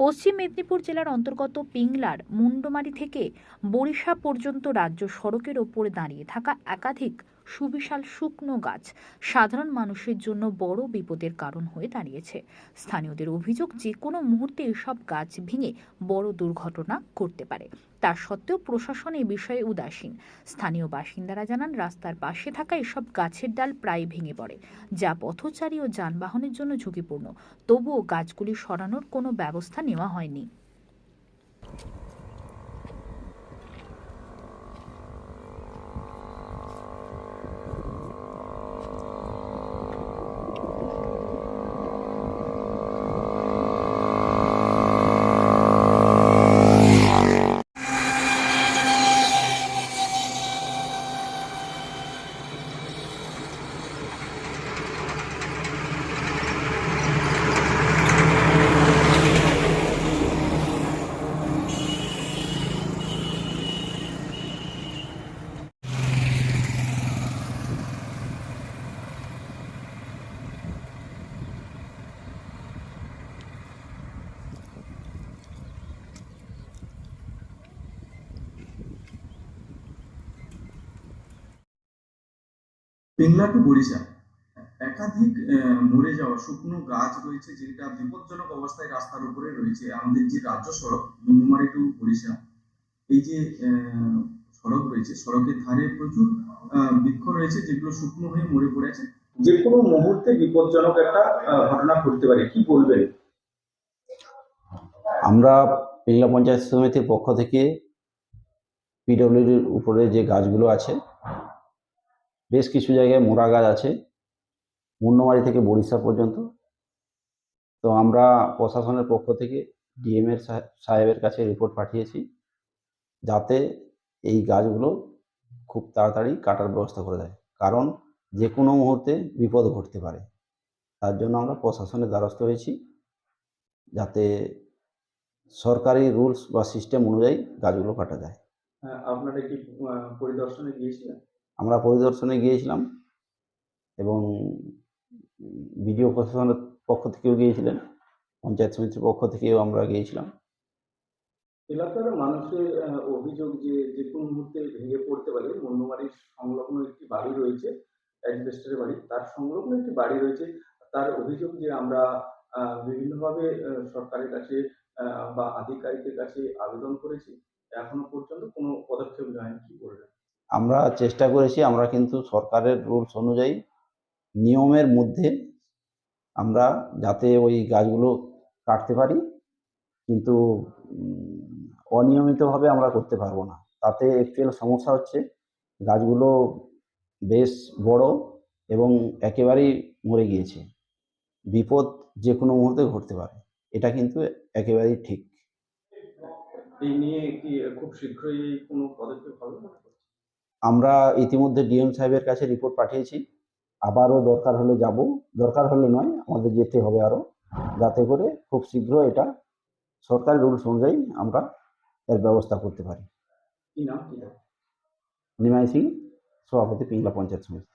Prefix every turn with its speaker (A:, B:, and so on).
A: পশ্চিম মেদিনীপুর জেলার অন্তর্গত পিংলার মুন্ডমারি থেকে বরিশা পর্যন্ত রাজ্য সড়কের ওপরে দাঁড়িয়ে থাকা একাধিক সুবিশাল শুকনো গাছ সাধারণ মানুষের জন্য বড় বিপদের কারণ হয়ে দাঁড়িয়েছে। স্থানীয়দের অভিযোগ যে, কোনো মুহূর্তে এসব গাছ ভেঙে বড় দুর্ঘটনা করতে পারে। তা সত্ত্বেও প্রশাসন এ বিষয়ে উদাসীন। স্থানীয় বাসিন্দারা জানান, রাস্তার পাশে থাকা এসব গাছের ডাল প্রায় ভেঙে পড়ে, যা পথচারী ও যানবাহনের জন্য ঝুঁকিপূর্ণ। তবুও গাছগুলি সরানোর কোনো ব্যবস্থা নেওয়া হয়নি।
B: পেংলা টু বরিশা একাধিক আহ, মরে যাওয়া শুকনো গাছ রয়েছে যেটা বিপজ্জনক অবস্থায় রাস্তার উপরে রয়েছে। আমাদের যে রাজ্য সড়ক মুন্ডুমারি টু বরিশা এই যে আহ, সড়ক রয়েছে সড়কের ধারে প্রচুর আহ, বৃক্ষ রয়েছে যেগুলো শুকনো হয়ে মরে পড়ে আছে।
C: যে কোনো মুহূর্তে বিপজ্জনক একটা ঘটনা ঘটতে পারে। কি বলবেন?
D: আমরা পিংলা পঞ্চায়েত সমিতির পক্ষ থেকে পিডব্লিউডির উপরে যে গাছগুলো আছে বেশ কিছু জায়গায় মোরা গাছ আছে মুন্নমারি থেকে বরিশা পর্যন্ত। তো আমরা প্রশাসনের পক্ষ থেকে ডিএমএর সাহেবের কাছে রিপোর্ট পাঠিয়েছি যাতে এই গাছগুলো খুব তাড়াতাড়ি কাটার ব্যবস্থা করে দেয়। কারণ যে কোনো মুহূর্তে বিপদ ঘটতে পারে। তার জন্য আমরা প্রশাসনের দ্বারস্থ হয়েছি যাতে সরকারি রুলস বা সিস্টেম অনুযায়ী গাছগুলো কাটা যায়।
C: আহ, আপনারা কি পরিদর্শনে গিয়েছিলেন?
D: আমরা পরিদর্শনে গিয়েছিলাম এবং বিডিও প্রশাসনের পক্ষ থেকেও গিয়েছিলেন, পঞ্চায়েত সমিতির পক্ষ থেকেও আমরা গিয়েছিলাম।
C: এলাকার মানুষের অভিযোগ যে যে কোনো মুহূর্তে ভেঙে পড়তে পারে মন্ডমারির সংলগ্ন একটি বাড়ি রয়েছে অ্যাডভেস্টারের বাড়ি, তার সংলগ্ন একটি বাড়ি রয়েছে, তার অভিযোগ যে আমরা বিভিন্নভাবে সরকারের কাছে বা আধিকারিকের কাছে আবেদন করেছি, এখনও পর্যন্ত কোনো পদক্ষেপ নেয়নি কি বলবেন?
D: আমরা চেষ্টা করেছি, আমরা কিন্তু সরকারের রুলস অনুযায়ী, নিয়মের মধ্যে আমরা যাতে ওই গাছগুলো কাটতে পারি, কিন্তু অনিয়মিতভাবে আমরা করতে পারব না। তাতে অ্যাকচুয়াল সমস্যা হচ্ছে, গাছগুলো বেশ বড় এবং একেবারেই মরে গিয়েছে। বিপদ যে কোনো মুহূর্তে ঘটতে পারে, এটা কিন্তু একেবারেই ঠিক।
C: এই নিয়ে কি খুব শীঘ্রই কোনো পদক্ষেপ হবে?
D: আমরা ইতিমধ্যে ডিএম সাহেবের কাছে রিপোর্ট পাঠিয়েছি। আবারও দরকার হলে যাব। দরকার হলে নয় আমাদের যেতে হবে আরও যাতে করে খুব শীঘ্র এটা সরকারি রুলস অনুযায়ী আমরা এর ব্যবস্থা করতে পারি। নিমাই সিং সভাপতি পিংলা পঞ্চায়েত সমিতি।